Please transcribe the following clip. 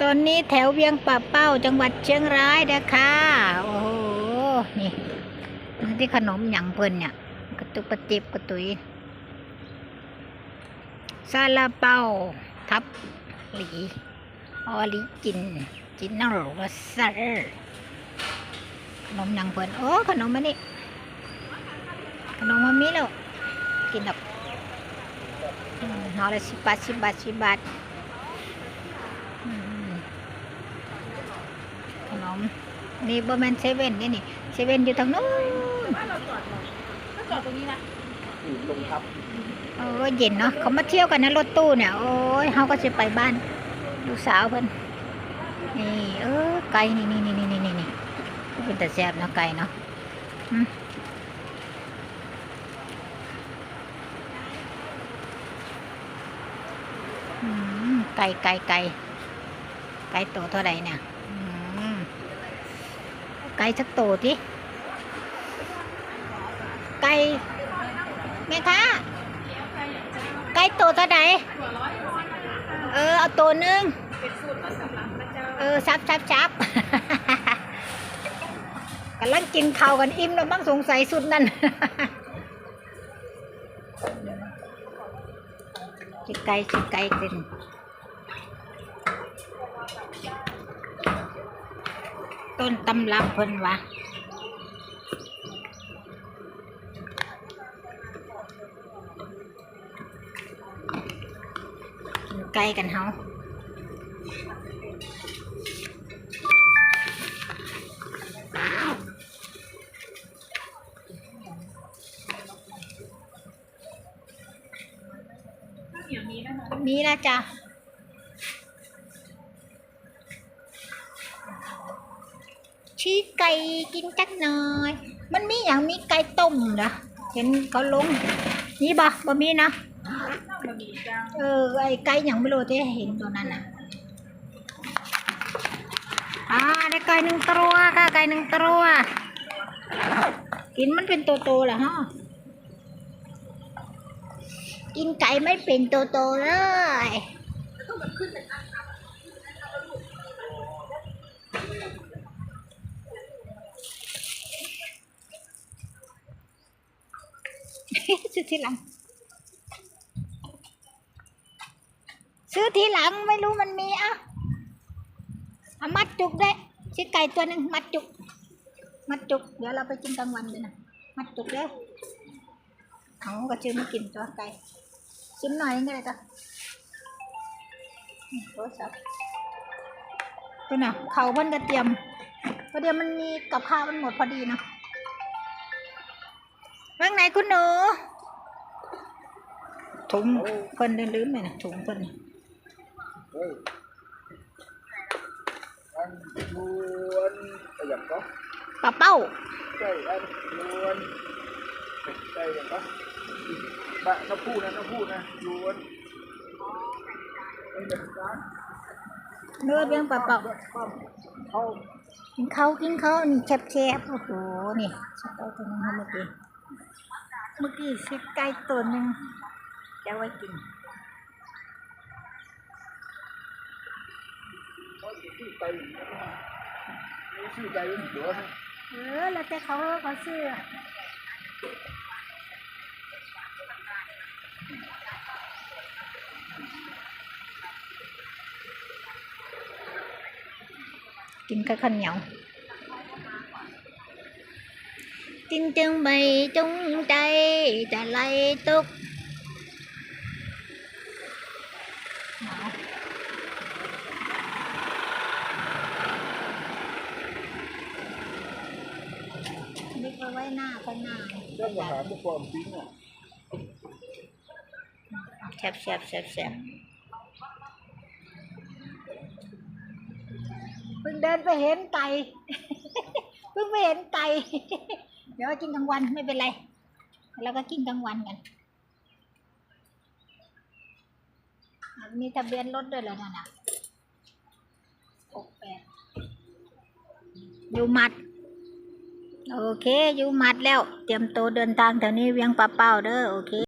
ตอนนี้แถวเวียงป่าเป้าจังหวัดเชียงรายนะคะโอ้โหนี่นี่ที่ขนมหยังเพิ่นเนี่ยกระตุกกระติบกระตุยซาลาเปาทับหลีออลิจินจินนอลวเซอร์ขนมหยังเพิ่นโอ้ขนมมันนี่ขนมมันมีแล้วกินดอกอืมห่อละสิบบาทสิบบาทสิบบาทอืมขนม นี่บะแมนเซเว่นนี่นี่เซเว่นอยู่ทางนู้นก็จอดตรงนี้นะอยู่ตรงทับโอ้ยเย็นเนาะเขามาเที่ยวกันนะรถตู้เนี่ยโอ้ยเขาก็จะไปบ้านลูกสาวเพิ่นนี่เออไก่นี่นี่นี่นี่นี่นี่เป็นแต่แซ่บเนาะไก่เนาะอืมอืมไก่ไก่ไก่ไก่โตเท่าไหร่เนี่ยอืม ไก่สักโตที่ไก่แม่ค้าไก่โตเท่าไหร่เออเอาตัวหนึงเออซับซับซับกำลังกินข้าวกันอิ่มแล้วมั้งสงสัยสุดนั่นจิไก่จิไก่กิน ต้นตำรับเพิ่นวะกินไก่กันเฮาข้าวเหนียวนี้นะคะมีนะจ๊ะ ชี้ไก่กินจักหน่อย มันมีอย่างมีไก่ต้มนะเห็นเขาลง นี่บ่บ่มีนะบะมี่จ้าเออไอ้ไก่อย่างไม่รู้ที่เห็นตัวนั้นน่ะอ่าได้ไก่หนึ่งตัวค่ะไก่หนึ่งตัวกินมันเป็นตัวโตๆเหรอฮะกินไก่ไม่เป็นตัวโตๆเลย ซื้อทีหลัง ซื้อทีหลังไม่รู้มันมีอะเอามัดจุกได้ชิ้นไก่ตัวหนึ่งมัดจุก มัดจุก เดี๋ยวเราไปกินกลางวันเลยนะ มัดจุกเด้อเอาก็ชื่อไม่กินตัวไก่ชิมหน่อยงก็ได้ก็นี่โทรศัพท์ตัวน่ะเขาเพิ่นกระเทียมพอเดียวมันมีกับข้าวมันหมดพอดีเนาะ ว่างไหนคุณหนูถุงเพิ่นลืมๆเลยนะถุงเพิ่นน่ะเฮ้ยอันยวนอะไรอย่างก็ปลาเป้าใช่อันยวนใช่อย่างก็บะน้ำพูนะน้ำพูนะยวนไอ้เด็กจ้าเนื้อเบี้ยงปลาเป้าปั้มเขากินข้าวกินข้าวนี่แคบๆโอ้โหนี่สเต็กตัวนึงเมื่อกี้ เมื่อกี้สิไก่ตัวหนึ่งจะไว้กินเขาจะซื้อไก่ไม่ซื้อเป็นหัวเออแล้วแต่เขาเขาซื้อกินกับข้าวเหนียว กินจึงใบจงใจจะไล่ตุกหนาวนี่ก็ไว้หน้าก็หน้าเจ้าก็หาพวกความจริงอะแซ่บแซ่บแซ่บแซ่บเพิ่งเดินไปเห็นไก่ เพิ่งไปเห็นไก่เดี๋ยวกินกลางวันไม่เป็นไรแล้วก็กินกลางวันกันมีทะเบียนรถด้วยเหรอนั่นน่ะหกแปดอยู่หมัด โอเค อยู่หมัดแล้ว เตรียมตัวเดินทางแถวนี้เวียงปลาเป้าเด้อ โอเค